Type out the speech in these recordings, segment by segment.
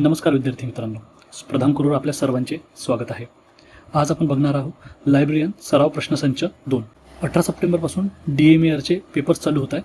नमस्कार विद्यार्थी मित्रांनो. प्रधान कुरूर आपल्या सर्वांचे स्वागत आहे. आज आपण बघणार आहोत लायब्ररियन सराव प्रश्नसंच दोन. अठरा सप्टेंबरपासून डी एम एअरचे पेपर्स चालू होत आहे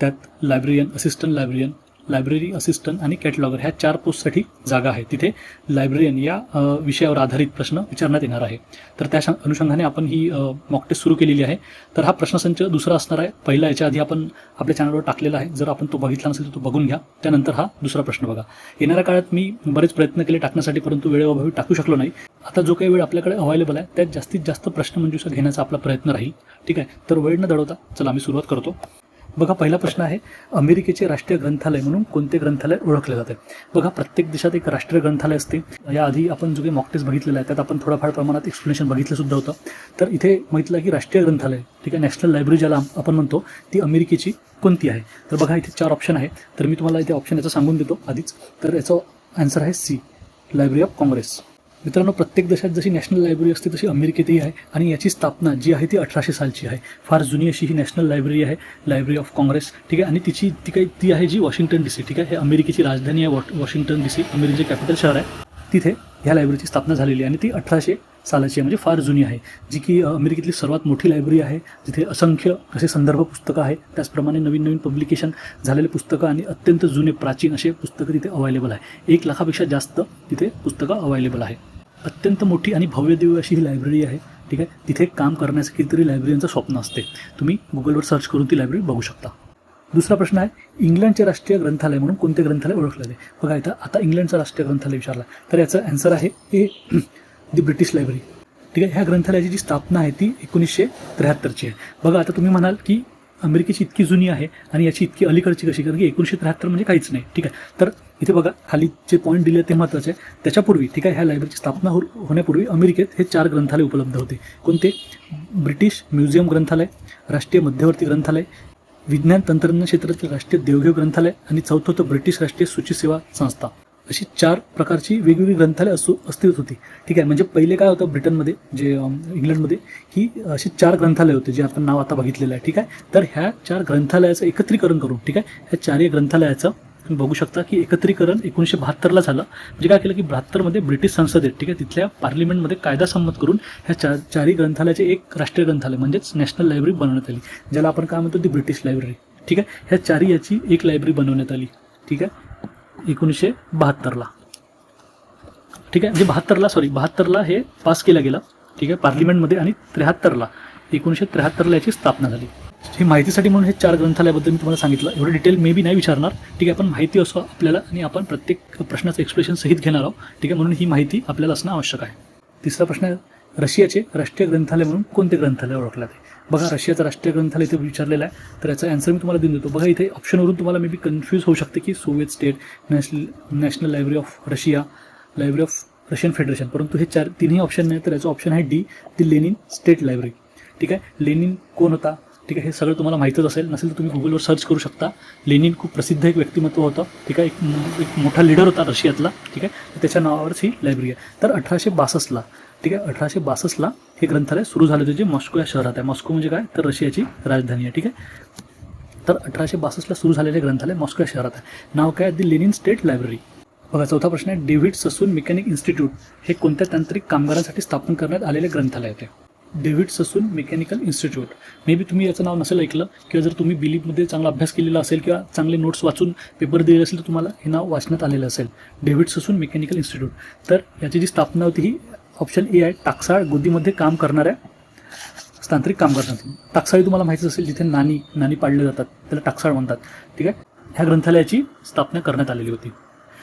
त्यात librarian assistant librarian library assistant आणि कॅटलॉगर ह्या चार पोस्टसाठी जागा आहे. तिथे लायब्ररियन या विषयावर आधारित प्रश्न विचारण्यात येणार आहे. तर त्या शा- अनुषंगाने आपण ही मॉक टेस्ट सुरू केलेली आहे. तर हा प्रश्नसंच दुसरा असणार आहे. पहिला याच्या आधी आपण आपल्या चॅनलवर टाकलेला आहे. जर आपण तो बघितला नसेल तर तो बघून घ्या. त्यानंतर हा दुसरा प्रश्न बघा. येणाऱ्या काळात मी बरेच प्रयत्न केले टाकण्यासाठी परंतु वेळेअभावी टाकू शकलो नाही. आता जो काही वेळ आपल्याकडे अवेलेबल आहे त्यात जास्तीत जास्त प्रश्नमंजुषा घेण्याचा आपला प्रयत्न राहील. ठीक आहे? तर वेळ न दडवता चला आम्ही सुरुवात करतो. बघा पहिला प्रश्न आहे अमेरिकेचे राष्ट्रीय ग्रंथालय म्हणून कोणते ग्रंथालय ओळखले जाते? बघा प्रत्येक देशात एक राष्ट्रीय ग्रंथालय असते. याआधी आपण जो काही मॉकटेस्ट बघितलेला आहे त्यात आपण थोडाफार प्रमाणात एक्सप्लेनेशन बघितलं सुद्धा होतं. तर इथे माहितलं की राष्ट्रीय ग्रंथालय ठीक आहे नॅशनल लायब्ररी ज्याला आपण म्हणतो ती अमेरिकेची कोणती आहे? तर बघा इथे चार ऑप्शन आहे. तर मी तुम्हाला इथे ऑप्शन याचं सांगून देतो आधीच. तर याचं आन्सर आहे सी लायब्ररी ऑफ काँग्रेस मित्रांनो प्रत्येक देशात जशी नॅशनल लायब्ररी असते तशी अमेरिकेतही आहे. आणि याची स्थापना जी आहे ती अठराशे सालची आहे. फार जुनी अशी ही नॅशनल लायब्ररी आहे लायब्ररी ऑफ काँग्रेस ठीक आहे? आणि तिची ती काही ती आहे जी वॉशिंग्टन डी सी ठीक आहे? हे अमेरिकेची राजधानी आहे वॉ- वॉशिंग्टन डी सी अमेरिकेचे कॅपिटल शहर आहे. तिथे ह्या लायब्ररीची स्थापना झालेली आहे आणि ती अठराशे सालाची आहे. म्हणजे फार जुनी आहे. जी की अमेरिकेतली सर्वात मोठी लायब्ररी आहे. जिथे असंख्य असे संदर्भ पुस्तकं आहे त्याचप्रमाणे नवीन नवीन पब्लिकेशन झालेले पुस्तकं आणि अत्यंत जुने प्राचीन असे पुस्तकं तिथे अवेलेबल आहे. एक लाखापेक्षा जास्त तिथे पुस्तकं अवेलेबल आहे. अत्यंत मोठी आणि भव्य अशी ही लायब्ररी आहे. ठीक आहे? तिथे काम करण्याचं कितीतरी लायब्ररीचं स्वप्न असते. तुम्ही गुगलवर सर्च करून ती लायब्ररी बघू शकता. दुसरा प्रश्न आहे इंग्लंडचे राष्ट्रीय ग्रंथालय म्हणून कोणते ग्रंथालय ओळखले जाते बघा इथं आता इंग्लंडचं राष्ट्रीय ग्रंथालय विचारला. तर याचं आन्सर आहे ए दी ब्रिटिश लायब्ररी ठीक आहे? ह्या ग्रंथालयाची जी स्थापना आहे ती एकोणीसशे त्र्याहत्तरची आहे. बघा आता तुम्ही म्हणाल की अमेरिकेची इतकी जुनी आहे आणि याची इतकी अलीकडची कशी? कारण की एकोणीशे त्र्याहत्तर म्हणजे काहीच नाही ठीक आहे? तर इथे बघा खाली जे पॉईंट दिले ते महत्त्वाचे आहे. त्याच्यापूर्वी ठीक आहे ह्या लायब्ररीची स्थापना हो होण्यापूर्वी अमेरिकेत हे चार ग्रंथालय उपलब्ध होते. कोणते? ब्रिटिश म्युझियम ग्रंथालय राष्ट्रीय मध्यवर्ती ग्रंथालय विज्ञान तंत्रज्ञान क्षेत्रातील राष्ट्रीय देवघेव ग्रंथालय आणि चौथं होतं ब्रिटिश राष्ट्रीय सूची सेवा संस्था. अशी चार प्रकारची वेगवेगळी ग्रंथालय असू अस्तित्वात होती. ठीक आहे म्हणजे पहिले काय होतं ब्रिटनमध्ये जे इंग्लंडमध्ये की अशी चार ग्रंथालय होते जे आपण नाव आता बघितलेलं आहे ठीक आहे? तर ह्या चार ग्रंथालयाचं एकत्रीकरण करून ठीक आहे? ह्या चारही ग्रंथालयाचं तुम्ही बघू शकता की एकत्रीकरण एकोणीसशे बहात्तरला झालं. म्हणजे काय केलं की बहात्तरमध्ये ब्रिटिश संसदेत ठीक आहे तिथल्या पार्लिमेंटमध्ये कायदा संमत करून ह्या चार चारही ग्रंथालयाचे एक राष्ट्रीय ग्रंथालय म्हणजेच नॅशनल लायब्ररी बनवण्यात आली. ज्याला आपण काय म्हणतो ती ब्रिटिश लायब्ररी. ठीक आहे? ह्या चारही याची एक लायब्ररी बनवण्यात आली. ठीक आहे? एकोणीसशे बहात्तरला. ठीक आहे? म्हणजे बहात्तरला सॉरी बहात्तरला हे पास केलं गेलं. ठीक आहे? पार्लिमेंटमध्ये आणि त्र्याहत्तरला. एकोणीसशे त्र्याहत्तरला याची स्थापना झाली. ही माहितीसाठी म्हणून हे चार ग्रंथालयाबद्दल मी तुम्हाला सांगितलं. एवढं डिटेल मे बी नाही विचारणार. ठीक आहे? पण माहिती असो आपल्याला आणि आपण प्रत्येक प्रश्नाचं एक्सप्रेशन सहित घेणार आहोत. ठीक आहे? म्हणून ही माहिती आपल्याला असणं आवश्यक आहे. तिसरा प्रश्न आहे रशियाचे राष्ट्रीय ग्रंथालय म्हणून कोणते ग्रंथालय ओळखले जाते? बघा रशियाचं राष्ट्रीय ग्रंथालय इथे विचारलेलं आहे. तर याचा आन्सर मी तुम्हाला देऊन देतो. बघा इथे ऑप्शनवरून तुम्हाला मे बी कन्फ्यूज होऊ शकते की Soviet state national national library of Russia library of Russian federation परंतु हे चार तिन्ही ऑप्शन नाही तर याचं ऑप्शन आहे D the Lenin state library ठीक आहे? लेनिन कोण होता? ठीक आहे हे सगळं तुम्हाला माहीतच असेल. नसेल तर तुम्ही गुगलवर सर्च करू शकता. लेनिन खूप प्रसिद्ध एक व्यक्तिमत्व होतं. ठीक आहे एक एक मोठा लिडर होता रशियातला. ठीक आहे त्याच्या नावावरच ही लायब्ररी आहे. तर अठराशे बासष्टला ठीक आहे अठराशे बासष्टला हे ग्रंथालय सुरू झालं होते जे मॉस्को या शहरात आहे. मॉस्को म्हणजे काय? तर रशियाची राजधानी आहे. ठीक आहे तर अठराशे बासष्टला सुरू झालेले ग्रंथालय मॉस्को या शहरात आहे. नाव काय? आहे दी लेनिन स्टेट लायब्ररी बघा चौथा प्रश्न आहे. डेव्हिड ससून मेकॅनिक इन्स्टिट्यूट हे कोणत्या तांत्रिक कामगारांसाठी स्थापन करण्यात आलेले ग्रंथालय होते? David Sassoon mechanical institute. May be तुम्ही याचं नाव नसेल ऐकलं किंवा जर तुम्ही बिलीपमध्ये चांगला अभ्यास केलेला असेल किंवा चांगले नोट्स वाचून पेपर दिलेले असेल तर तुम्हाला हे नाव वाचण्यात आलेलं असेल. David Sassoon mechanical institute. तर याची जी स्थापना होती ही ऑप्शन ए आहे टाकसाळ गोदीमध्ये काम करणाऱ्या तांत्रिक कामगारांसाठी टाकसाळी तुम्हाला माहितीच असेल जिथे नाणी नाणी पाडले जातात त्याला टाकसाळ म्हणतात. ठीक आहे? ह्या ग्रंथालयाची स्थापना करण्यात आलेली होती.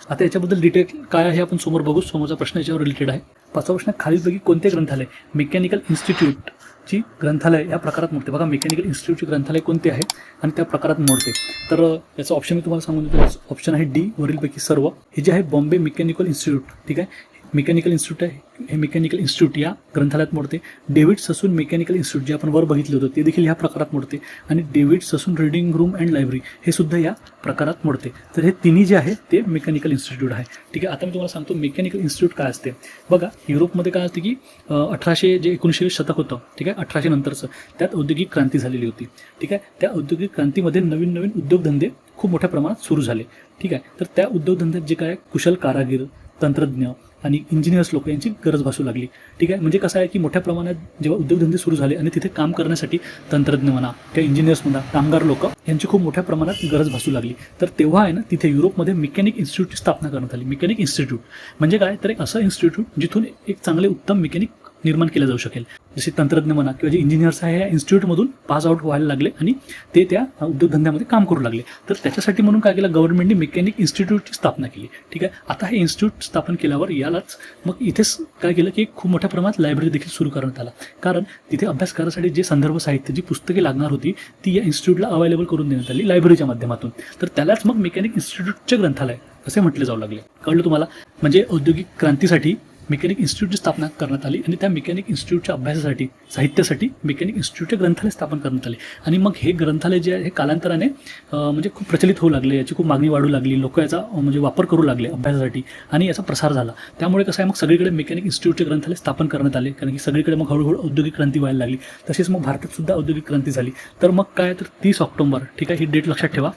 आता याच्याबद्दल डिटेल काय आहे आपण समोर बघू. समोरचा प्रश्न याच्यावर रिलेटेड आहे. पाचवा प्रश्न खालीलपैकी कोणते ग्रंथालय? मेकॅनिकल इन्स्टिट्यूटची ग्रंथालय या प्रकारात मोडते. बघा मेकॅनिकल इन्स्टिट्यूटचे ग्रंथालय कोणते आहे आणि त्या प्रकारात मोडते. तर याचं ऑप्शन मी तुम्हाला सांगून देतो. ऑप्शन आहे डी वरीलपैकी सर्व. हे जे आहे बॉम्बे मेकॅनिकल इन्स्टिट्यूट ठीक आहे? मेकॅनिकल इन्स्टिट्यूट आहे. हे मेकॅनिकल इन्स्टिट्यूट या ग्रंथालयात मोडते. डेव्हिड ससून मेकॅनिकल इन्स्टिट्यूट जे आपण वर बघितलं होतं ते देखील ह्या प्रकारात मोडते. आणि David Sassoon reading room and library हे सुद्धा या प्रकारात मोडते. तर हे तिन्ही जे आहे ते मेकॅनिकल इन्स्टिट्यूट आहे. ठीक आहे आता मी तुम्हाला सांगतो मेकॅनिकल इन्स्टिट्यूट काय असते. बघा युरोपमध्ये काय असते की अठराशे जे एकोणीसशे शतक होतं ठीक आहे अठराशे नंतरचं त्यात औद्योगिक क्रांती झालेली होती. ठीक आहे त्या औद्योगिक क्रांतीमध्ये नवीन नवीन उद्योगधंदे खूप मोठ्या प्रमाणात सुरू झाले. ठीक आहे तर त्या उद्योगधंद्यात जे काय कुशल कारागीर तंत्रज्ञ आणि इंजिनियर्स लोक यांची गरज भासू लागली. ठीक आहे? म्हणजे कसं आहे की मोठ्या प्रमाणात जेव्हा उद्योगधंदे सुरू झाले आणि तिथे काम करण्यासाठी तंत्रज्ञ म्हणा किंवा इंजिनियर्स म्हणा कामगार लोक यांची खूप मोठ्या प्रमाणात गरज भासू लागली. तर तेव्हा आहे ना तिथे युरोपमध्ये मेकॅनिक इन्स्टिट्यूटची स्थापना करण्यात आली. मेकॅनिक इन्स्टिट्यूट म्हणजे काय? तर एक असं इन्स्टिट्यूट जिथून एक चांगले उत्तम मेकॅनिक निर्माण केलं जाऊ शकेल. जसे तंत्रज्ञ म्हणा किंवा जे इंजिनियर्स आहे या इन्स्टिट्यूटमधून पास आउट व्हायला लागले आणि ते त्या उद्योगधंद्यामध्ये काम करू लागले. तर त्याच्यासाठी म्हणून काय केलं गव्हर्नमेंटने मेकॅनिक इन्स्टिट्यूटची स्थापना केली. ठीक आहे? आता हे इन्स्टिट्यूट स्थापन केल्यावर यालाच मग इथेच काय केलं की खूप मोठ्या प्रमाणात लायब्ररी देखील सुरू करण्यात आला. कारण तिथे अभ्यास करायसाठी जे संदर्भ साहित्य जी पुस्तके लागणार होती ती या इन्स्टिट्यूटला अवेलेबल करून देण्यात आली लायब्ररीच्या माध्यमातून. तर त्यालाच मग मेकॅनिक इन्स्टिट्यूटचे ग्रंथालय असे म्हटले जाऊ लागले. कळलं तुम्हाला? म्हणजे औद्योगिक क्रांतीसाठी मेकॅनिक इन्स्टिट्यूटची स्थापना करण्यात आली आणि त्या मेकॅनिक इन्स्टिट्यूटच्या अभ्यासासाठी साहित्यासाठी मेकॅनिक इन्स्टिट्यूटचे ग्रंथालय स्थापन करण्यात आले. आणि मग हे ग्रंथालय जे आहे हे कालांतराने म्हणजे खूप प्रचलित होऊ लागले याची खूप मागणी वाढू लागली लोक याचा म्हणजे वापर करू लागले अभ्यासासाठी आणि याचा प्रसार झाला. त्यामुळे कसं आहे मग सगळीकडे मेकॅनिक इन्स्टिट्यूटचे ग्रंथालय स्थापन करण्यात आले कारण की सगळीकडे मग हळूहळू औद्योगिक क्रांती व्हायला लागली. तसेच मग भारतात सुद्धा औद्योगिक क्रांती झाली. तर मग काय तर तीस ऑक्टोंबर ठीक आहे ही डेट लक्षात ठेवा.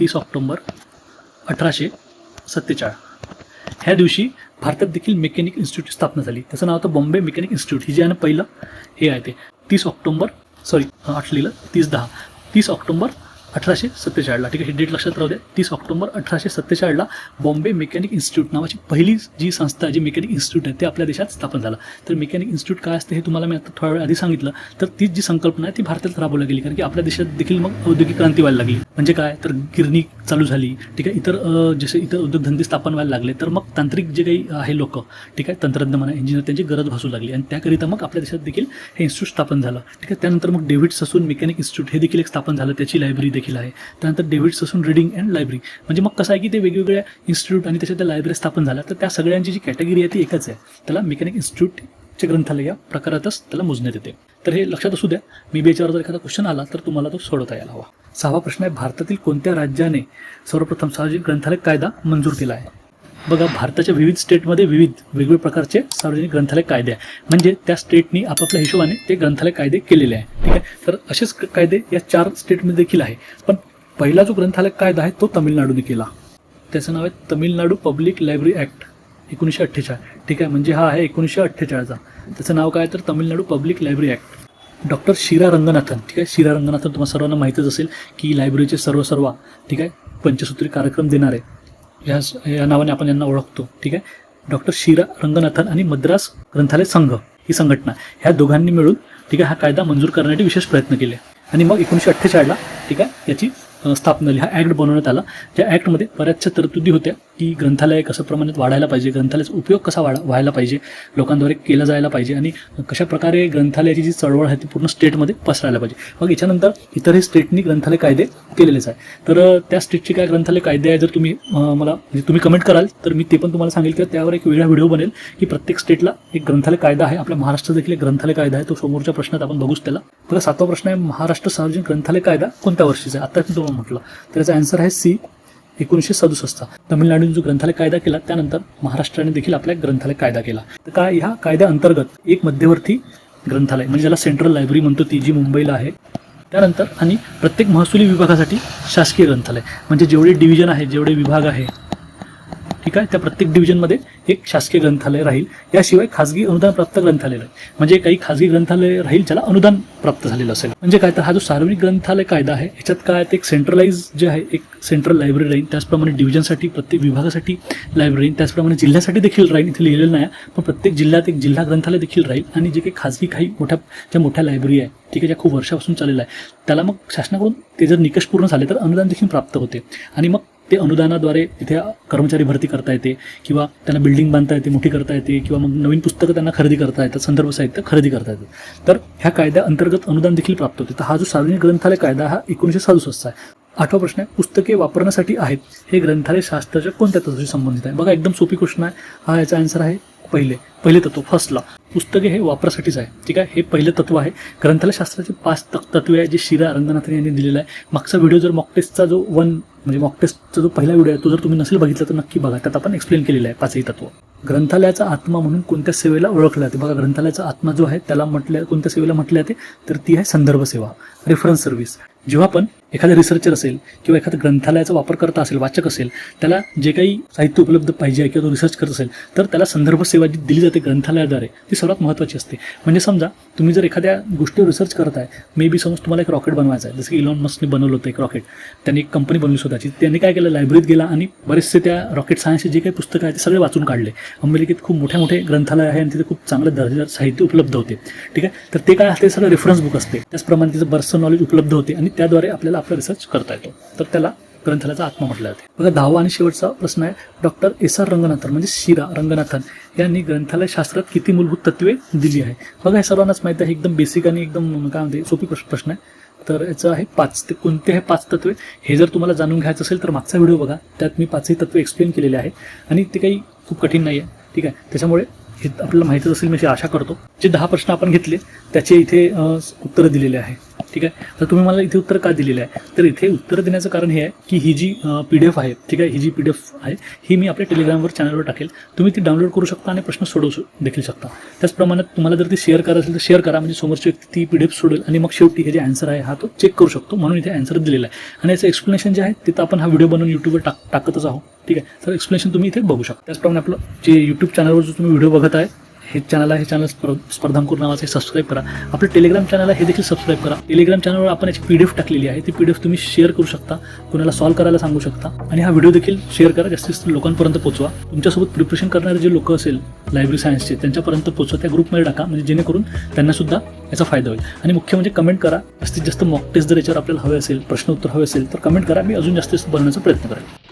तीस ऑक्टोंबर अठराशे सत्तेचाळीस. ह्या दिवशी भारतात देखील मेकॅनिक इन्स्टिट्यूट स्थापना झाली. त्याचं नाव होतं बॉम्बे मेकॅनिक इन्स्टिट्यूट. हे जे आहे ना पहिलं हे आहे ते. तीस ऑक्टोंबर सॉरी आठ लिहिलं तीस दहा. तीस ऑक्टोबर अठराशे सत्तेचाळला ठीक आहे हे डेट लक्षात राहू द्या. तीस ऑक्टोबर अठराशे सत्तेचाळीसला बॉम्बे मेकॅनिक इन्स्टिट्यूट नावाची पहिली जी संस्था जी मेकॅनिक इन्स्टिट्यूट आहे ते आपल्या देशात स्थापन झालं. तर मेकॅनिक इन्स्टिट्यूट काय असते हे तुम्हाला मी आता थोड्या वेळ आधी सांगितलं. तर तीच जी संकल्पना आहे ती भारतात राबवली गेली. कारण की आपल्या देशात देखील मग औद्योगिक क्रांती व्हायला लागली. म्हणजे काय? तर गिरणी चालू झाली. ठीक आहे इतर जसे इतर उद्योगधंदे स्थापन व्हायला लागले तर मग तांत्रिक जे काही आहे लोक ठीक आहे तंत्रज्ञ म्हणा इंजिनियर त्यांची गरज भासू लागली. आणि त्याकरिता मग आपल्या देशात देखील हे इन्स्टिट्यूट स्थापन झालं. ठीक आहे त्यानंतर मग डेव्हिड ससून मेकॅनिक इन्स्टिट्यूट हे देखील एक स्थापन झालं. त्याची लायब्ररी देखील आहे. त्यानंतर David Sassoon reading and library. म्हणजे मग कसं आहे की ते वेगवेगळ्या इन्स्टिट्यूट आणि त्याच्या त्या लायब्ररी स्थापन झाल्या तर त्या सगळ्यांची जी कॅटेगरी आहे ती एकच आहे. त्याला मेकॅनिक इन्स्टिट्यूट चे ग्रंथालय या प्रकारातच त्याला मोजण्यात येते. तर हे लक्षात असू द्या मी याच्यावर जर एखादा क्वेश्चन आला तर तुम्हाला तो सोडवता यायला हवा. सहावा प्रश्न आहे भारतातील कोणत्या राज्याने सर्वप्रथम सार्वजनिक ग्रंथालय कायदा मंजूर केला आहे? बघा भारताच्या विविध स्टेटमध्ये विविध वेगवेगळ्या प्रकारचे सार्वजनिक ग्रंथालय कायदे आहे म्हणजे त्या स्टेटनी आपापल्या हिशोबाने ते ग्रंथालय कायदे केलेले आहे ठीक आहे? तर असेच कायदे या चार स्टेटमध्ये देखील आहे. पण पहिला जो ग्रंथालय कायदा आहे तो तामिळनाडूने केला. त्याचं नाव आहे तमिळनाडू पब्लिक लायब्ररी ॲक्ट एकोणीसशे अठ्ठेचाळीस. ठीक आहे? म्हणजे हा आहे एकोणीसशे अठ्ठेचाळीसचा. त्याचं नाव काय? तर Tamil Nadu public library act doctor शिरा रंगनाथन. ठीक आहे? शिरा रंगनाथन तुम्हाला सर्वांना माहीतच असेल की लायब्ररीचे सर्व सर्व ठीक आहे? पंचसूत्री कार्यक्रम देणारे. या या नावाने आपण यांना ओळखतो. ठीक आहे? डॉक्टर शिरा रंगनाथन आणि मद्रास ग्रंथालय संघ ही संघटना. ह्या दोघांनी मिळून ठीक आहे हा कायदा मंजूर करण्यासाठी विशेष प्रयत्न केले. आणि मग एकोणीसशे अठ्ठेचाळीसला ठीक आहे याची स्थापना झाली. हा ॲक्ट बनवण्यात आला. त्या ॲक्टमध्ये बऱ्याचशा तरतुदी होत्या की ग्रंथालय कसं प्रमाणात वाढायला पाहिजे ग्रंथालयाचा उपयोग कसा वाढ व्हायला पाहिजे लोकांद्वारे केला जायला पाहिजे आणि कशा प्रकारे ग्रंथालयाची जी चळवळ आहे ती पूर्ण स्टेटमध्ये पसरायला पाहिजे. मग याच्यानंतर इतरही स्टेटनी ग्रंथालय कायदे केलेलेच आहे तर त्या स्टेटचे काय ग्रंथालय कायदे आहे जर तुम्ही मला म्हणजे तुम्ही कमेंट कराल तर मी ते पण तुम्हाला सांगेल की त्यावर एक वेगळा व्हिडिओ बनेल की प्रत्येक स्टेटला एक ग्रंथालय कायदा आहे. आपल्या महाराष्ट्रात देखील एक ग्रंथालय कायदा आहे. तो समोरच्या प्रश्नात आपण बघूच त्याला. बघा सातवा प्रश्न आहे महाराष्ट्र सार्वजनिक ग्रंथालय कायदा कोणत्या वर्षीचा आहे? आता मी तुम्हाला म्हटलं. तर याचा आन्सर आहे सी एकोणीसशे सदुसष्टचा. तमिळनाडूने जो ग्रंथालय कायदा केला त्यानंतर महाराष्ट्राने देखील आपला ग्रंथालय कायदा केला. तर काय ह्या कायद्याअंतर्गत एक मध्यवर्ती ग्रंथालय म्हणजे ज्याला सेंट्रल लायब्ररी म्हणतो ती जी मुंबईला आहे त्यानंतर आणि प्रत्येक महसुली विभागासाठी शासकीय ग्रंथालय. म्हणजे जेवढे डिव्हिजन आहे जेवढे विभाग आहे ठीक आहे? त्या प्रत्येक डिव्हिजनमध्ये एक शासकीय ग्रंथालय राहील. याशिवाय खाजगी अनुदान प्राप्त ग्रंथालय राहील म्हणजे काही खाजगी ग्रंथालय राहील ज्याला अनुदान प्राप्त झालेलं असेल. म्हणजे काय? तर हा जो सार्वजनिक ग्रंथालय कायदा आहे याच्यात काय? एक सेंट्रलाइज जे आहे एक सेंट्रल लायब्ररी राहील. त्याचप्रमाणे डिव्हिजनसाठी प्रत्येक विभागासाठी लायब्ररी राहील. त्याचप्रमाणे जिल्ह्यासाठी देखील राहील. इथे लिहिलेलं नाही आहे, पण प्रत्येक जिल्ह्यात एक जिल्हा ग्रंथालय देखील राहील. आणि जे काही खाजगी काही मोठ्या ज्या मोठ्या लायब्ररी आहे ठीक आहे ज्या खूप वर्षापासून चाललेलं आहे त्याला मग शासनाकडून ते जर निकष पूर्ण झाले तर अनुदान देखील प्राप्त होते. आणि मग ते अनुदानाद्वारे तिथे कर्मचारी भरती करता येते किंवा त्यांना बिल्डिंग बांधता येते मोठी करता येते किंवा मग नवीन पुस्तकं त्यांना खरेदी करता येतात संदर्भ साहित्य खरेदी करता येतात. तर ह्या कायद्या अंतर्गत अनुदान देखील प्राप्त होते. तर हा जो सार्वजनिक ग्रंथालय कायदा हा एकोणीसशे सदुसष्टचा आहे. आठवा प्रश्न आहे पुस्तके वापरण्यासाठी आहेत हे ग्रंथालय शास्त्राच्या कोणत्या तत्वाशी संबंधित आहे? बघा एकदम सोपी क्वेश्चन आहे. हा याचा आन्सर आहे पहिले. पहिले तत्व फर्स्टला पुस्तके हे वापरासाठीच आहे. ठीक आहे? हे पहिलं तत्व आहे. ग्रंथालय शास्त्राचे पाच तक तत्वे आहे जे शिरा रंगनाथन यांनी दिलेलं आहे. मागचा व्हिडिओ जर मॉकटेस्टचा जो वन म्हणजे मॉकटेस्टचा जो पहिला व्हिडिओ आहे तो जर तुम्ही नसेल बघितला तर नक्की बघा. त्यात आपण एक्सप्लेन केलेलं आहे पाचही तत्व. ग्रंथालयाचा आत्मा म्हणून कोणत्या सेवेला ओळखलं जाते? बघा ग्रंथालयाचा आत्मा जो आहे त्याला म्हटलं कोणत्या सेवेला म्हटले जाते? तर ती आहे संदर्भ सेवा रेफरन्स सर्व्हिस जेव्हा पण एखादा रिसर्चर असेल किंवा एखाद्या ग्रंथालयाचा वापर करता असेल वाचक असेल त्याला जे काही साहित्य उपलब्ध पाहिजे आहे किंवा तो रिसर्च करत असेल तर त्याला संदर्भ सेवा जी दिली जाते ग्रंथालयाद्वारे ती सर्वात महत्त्वाची असते. म्हणजे समजा तुम्ही जर एखाद्या गोष्टीवर रिसर्च करत आहे मे बी समज तुम्हाला एक रॉकेट बनवायचं आहे. जसं की इलॉन मस्कने बनवलं होतं एक रॉकेट त्यांनी एक कंपनी बनवली स्वतःची. त्यांनी काय केलं? लायब्ररीत गेला आणि बरेचसे त्या रॉकेट सायन्सचे जे काही पुस्तकं आहेत ते सगळे वाचून काढले. अमेरिकेत खूप मोठे मोठे ग्रंथालय आहे आणि तिथे खूप चांगलं दर्जेदार साहित्य उपलब्ध होते. ठीक आहे? तर ते काय असते? सगळं रेफरन्स बुक असते. त्याचप्रमाणे तिचं बरंचसं नॉलेज उपलब्ध होते आणि त्याद्वारे आपल्याला आपला रिसर्च करता येतो. तर त्याला ग्रंथालयाचा आत्मा म्हटलं जाते. बघा दहावा आणि शेवटचा प्रश्न आहे. डॉक्टर एस आर रंगनाथन म्हणजे शिरा रंगनाथन यांनी ग्रंथालय शास्त्रात किती मूलभूत तत्वे दिली आहे? बघा हे सर्वांनाच माहिती आहे. एकदम बेसिक आणि एकदम काय म्हणते सोपी प्रश्न प्रश्न आहे. तर याचं आहे पाच. ते कोणते आहे पाच तत्वे? हे जर तुम्हाला जाणून घ्यायचं असेल तर मागचा व्हिडिओ बघा. त्यात मी पाचही तत्वे एक्सप्लेन केलेले आहे आणि ते काही खूप कठीण नाही आहे ठीक आहे? त्याच्यामुळे हे आपल्याला माहितीच असेल मी अशी आशा करतो. जे दहा प्रश्न आपण घेतले त्याचे इथे उत्तरं दिलेले आहे. ठीक आहे? तर तुम्ही मला इथे उत्तर का दिलेलं आहे? तर इथे उत्तर देण्याचं कारण हे आहे की ही जी पी डी एफ आहे ठीक आहे? ही जी पी डी एफ आहे ही मी आपल्या टेलिग्रामवर चॅनलवर टाकेल. तुम्ही ती डाउनलोड करू शकता आणि प्रश्न सोडवू देखील शकता. त्याचप्रमाणे तुम्हाला जर ती शेअर करायचं असेल तर शेअर करा. म्हणजे समोरची व्यक्ती ती पी डी एफ सोडेल आणि मग शेवटी हे जे अन्सर आहे हा तो चेक करू शकतो. म्हणून इथे अन्सर दिलेला आहे. आणि याचं एक्सप्लेनेशन जे आहे तिथं आपण हा व्हिडिओ बनवून यूट्यूबवर टाक टाकतच आहोत. ठीक आहे? तर एक्सप्लेनेशन तुम्ही इथे बघू शकता. त्याचप्रमाणे आपलं जे यूट्यूब चॅनलवर जो तुम्ही व्हिडिओ बघत आहे हे चॅनल हे चॅनल स्पर्धांकूर स्पर्धांकुर नावाचे सबस्क्राईब करा. आपलं टेलिग्राम चॅनल हे देखील सबस्क्राईब करा. टेलिग्राम चॅनलवर आपण याची पी डी एफ टाकलेली आहे. ती पी डी एफ तुम्ही शेअर करू शकता. कुणाला सॉल्व करायला सांगू शकता. आणि हा व्हिडिओ देखील शेअर करा. जास्तीत जास्त लोकांपर्यंत पोहोचवा. तुमच्यासोबत प्रिपरेशन करणारे जे लोक असेल लायब्ररी सायन्सचे त्यांच्यापर्यंत पोहोचवा. त्या ग्रुपमध्ये टाका. म्हणजे जेणेकरून त्यांनासुद्धा याचा फायदा होईल. आणि मुख्य म्हणजे कमेंट करा. जास्तीत जास्त मॉक टेस्ट जर याच्यावर आपल्याला हवे असेल प्रश्न उत्तर हवे असेल तर कमेंट करा. मी अजून जास्तीत जास्त बनवण्याचा प्रयत्न करेन.